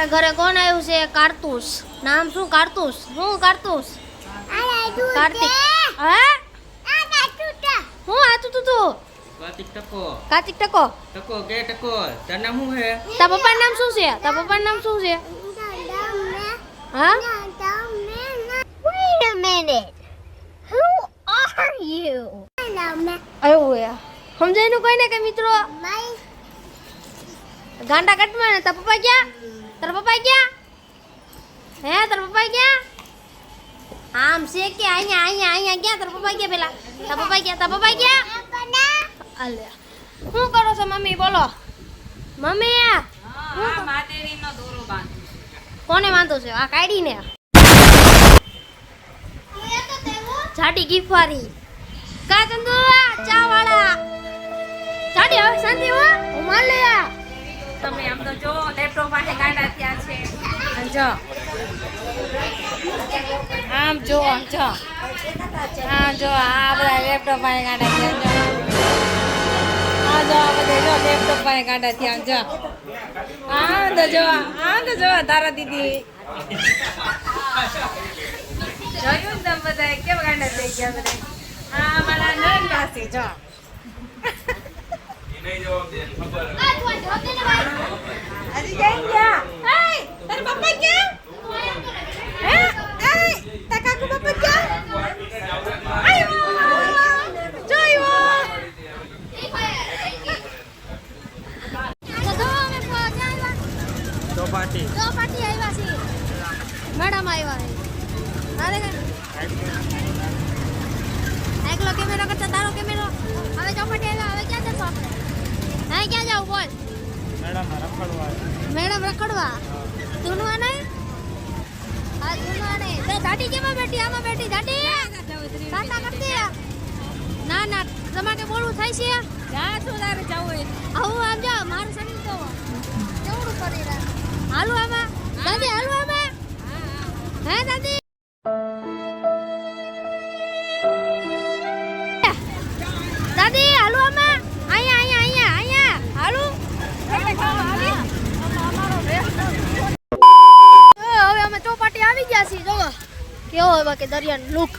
અમારા ઘરે કોણ આવ્યું છે કારતુસ નામ શું કારતુસ શું કારતુસ કાર્તિક હે હું આતું તું તું કાર્તિક ટકો કાર્તિક ટકો ટકો કે ટકો તાર નામ શું હે તાર પપ્પાનું નામ શું છે તાર પપ્પાનું નામ શું છે હા Wait a minute. Who are you? એવું હે સમજાયનું કોઈ ને કે મિત્રો ગાંડા કટમાં ને તાર પપ્પા ક્યાં તાર પપ્પા ક્યાં હે તાર પપ્પા ક્યાં આમ છે કે અહીંયા અહીંયા અહીંયા ક્યાં તાર પપ્પા ક્યાં પેલા તાર પપ્પા ક્યાં તાર પપ્પા ક્યાં અલે શું કરો છો મમ્મી બોલો મમ્મી હા માતેરીનો દોરો બાંધું કોને વાંધો છે આ કાઢીને જાડી ગીફારી કા ચંદુ ચા વાળા જાડી હવે શાંતિ હો હું માર લે આ. તમે આમ તો જો લેપટોપ પાસે ગાંડા થયા છે. આમ જો. આમ જો આમ જો. હા જો આ બધા લેપટોપ પાસે ગાંડા થયા જો હા જો આ બધા જો લેપટોપ પાસે ગાંડા થયા આમ જો. આમ તો જો આમ તો જો તારા દીદી. જોયું તમે બધા કેવા ગાંડા થઈ ગયા બધા? આ મારા નન પાસે જો ક્યાં ગયા હે તારા પપ્પા ક્યાં હે એ તારા કાકુ પપ્પા ક્યાં આયો જોયો તો જો અમે પહોંચ્યા આવ્યા. ચોપાટી જો પાટી આવ્યા છે મેડમ આવ્યા છે એકલો કેમેરો કરતા તારો કેમેરો હવે ચોપાટી આવ્યા હવે ક્યાં જશો આપણે હા ક્યાં જાવ બોલ મેડમ રખડવા મેડમ રખડવા ધૂનવા નહીં હા ધૂનવા નહીં તો દાટી કેમાં બેઠી આમાં બેઠી કરતી ના ના તમારે બોલવું થાય છે? જા તારે જવું આવું આમ જાઓ મારું શરીર તો કેવડું કરી રહ્યા. હાલો આમાં દાદી હાલો આમાં હે દાદી દાદી હાલો અમે અહીંયા અહીંયા અહીંયા હાલો હવે અમે ચોપાટી આવી ગયા છીએ જો કેવો હોય બાકી દરિયાનો લુક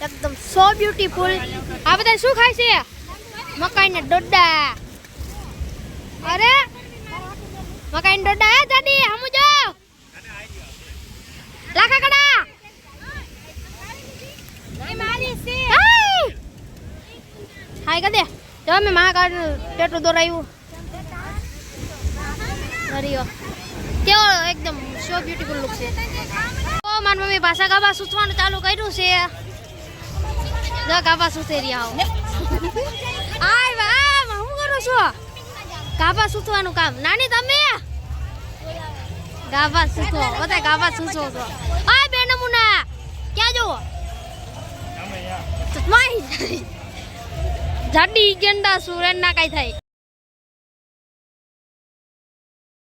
એકદમ સો બ્યુટીફુલ આ બધા શું ખાય છે? મકાઈ ને ડોડા. અરે? મકાઈ ને ડોડા, હે, દાદી? હમુ જો લાખા કડા એ મારી છે હાય કદે જો મે મહાકાળ ટેટુ દોરાયું. દરિયો કેવો એકદમ સો બ્યુટીફુલ લુક છે. ઓ માર મમ્મી ભાષા ગાબા સૂચવાનું ચાલુ કર્યું છે. જો ગાબા સૂચે રહ્યા આય વા હું કરો છો? ગાભા સૂચવાનું કામ. નાની તમે? ગાભા સૂચો બધા ગાભા સૂચો છો. આય બે નમૂના. ક્યાં જુઓ? માહી જાડી ગેંડા સુરેન ના કઈ થાય.